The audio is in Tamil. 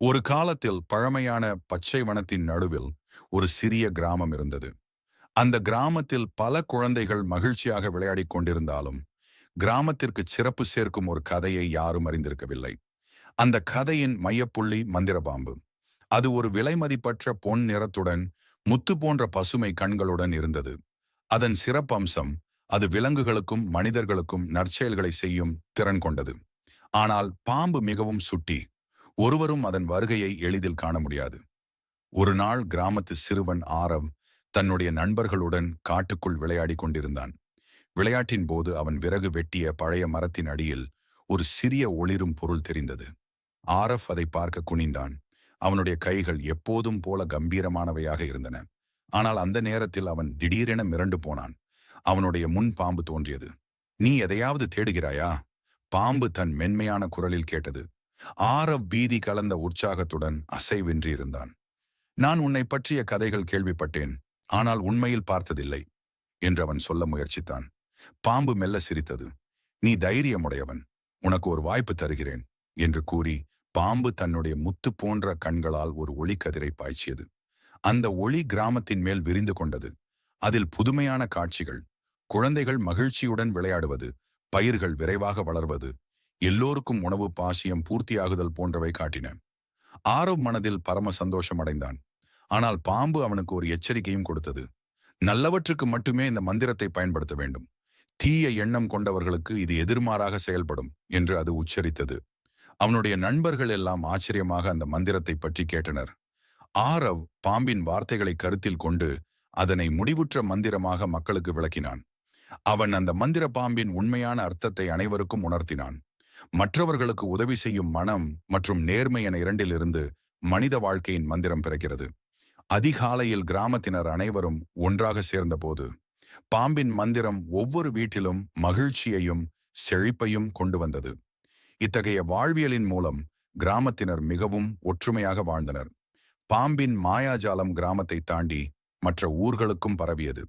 ஒரு காலத்தில் பழமையான பச்சை வனத்தின் நடுவில் ஒரு சிறிய கிராமம் இருந்தது. அந்த கிராமத்தில் பல குழந்தைகள் மகிழ்ச்சியாக விளையாடிக் கொண்டிருந்தாலும் கிராமத்திற்கு சிறப்பு சேர்க்கும் ஒரு கதையை யாரும் அறிந்திருக்கவில்லை. அந்த கதையின் மையப்புள்ளி மந்திரபாம்பு. அது ஒரு விலைமதிப்பற்ற பொன் நிறத்துடன் முத்து போன்ற பசுமை கண்களுடன் இருந்தது. அதன் சிறப்பம்சம் அது விலங்குகளுக்கும் மனிதர்களுக்கும் நற்செயல்களை செய்யும் திறன் கொண்டது. ஆனால் பாம்பு மிகவும் சுட்டி ஒருவரும் அதன் வருகையை எளிதில் காண முடியாது. ஒரு நாள் கிராமத்து சிறுவன் ஆரவ் தன்னுடைய நண்பர்களுடன் காட்டுக்குள் விளையாடிக் கொண்டிருந்தான். விளையாட்டின் போது அவன் விறகு வெட்டிய பழைய மரத்தின் அடியில் ஒரு சிறிய ஒளிரும் பொருள் தெரிந்தது. ஆரஃப் அதை பார்க்க குனிந்தான். அவனுடைய கைகள் எப்போதும் போல கம்பீரமானவையாக இருந்தன. ஆனால் அந்த நேரத்தில் அவன் திடீரென மிரண்டு போனான். அவனுடைய முன் பாம்பு தோன்றியது. நீ எதையாவது தேடுகிறாயா? பாம்பு தன் மென்மையான குரலில் கேட்டது. ஆரவ் பீதி கலந்த உற்சாகத்துடன் அசைவின்றி இருந்தான். நான் உன்னை பற்றிய கதைகள் கேள்விப்பட்டேன் ஆனால் உண்மையில் பார்த்ததில்லை என்று அவன் சொல்ல முயற்சித்தான். பாம்பு மெல்ல சிரித்தது. நீ தைரியமுடையவன் உனக்கு ஒரு வாய்ப்பு தருகிறேன் என்று கூறி பாம்பு தன்னுடைய முத்து போன்ற கண்களால் ஒரு ஒளிக்கதிரை பாய்ச்சியது. அந்த ஒளி கிராமத்தின் மேல் விரிந்து கொண்டது. அதில் புதுமையான காட்சிகள் குழந்தைகள் மகிழ்ச்சியுடன் விளையாடுவது பயிர்கள் விரைவாக வளர்வது எல்லோருக்கும் உணவு பாசியம் பூர்த்தியாகுதல் போன்றவை காட்டின. ஆரவ் மனதில் பரம சந்தோஷம் அடைந்தான். ஆனால் பாம்பு அவனுக்கு ஒரு எச்சரிக்கையும் கொடுத்தது. நல்லவற்றுக்கு மட்டுமே இந்த மந்திரத்தை பயன்படுத்த வேண்டும். தீய எண்ணம் கொண்டவர்களுக்கு இது எதிர்மாறாக செயல்படும் என்று அது உச்சரித்தது. அவனுடைய நண்பர்கள் எல்லாம் ஆச்சரியமாக அந்த மந்திரத்தை பற்றி கேட்டனர். ஆரவ் பாம்பின் வார்த்தைகளை கருத்தில் கொண்டு அதனை முடிவுற்ற மந்திரமாக மக்களுக்கு விளக்கினான். அவன் அந்த மந்திர பாம்பின் உண்மையான அர்த்தத்தை அனைவருக்கும் உணர்த்தினான். மற்றவர்களுக்கு உதவி செய்யும் மனம் மற்றும் நேர்மை என இரண்டிலிருந்து மனித வாழ்க்கையின் மந்திரம் பிறக்கிறது. அதிகாலையில் கிராமத்தினர் அனைவரும் ஒன்றாக சேர்ந்தபோது பாம்பின் மந்திரம் ஒவ்வொரு வீட்டிலும் மகிழ்ச்சியையும் செழிப்பையும் கொண்டு வந்தது. இத்தகைய வாழ்வியலின் மூலம் கிராமத்தினர் மிகவும் ஒற்றுமையாக வாழ்ந்தனர். பாம்பின் மாயாஜாலம் கிராமத்தை தாண்டி மற்ற ஊர்களுக்கும் பரவியது.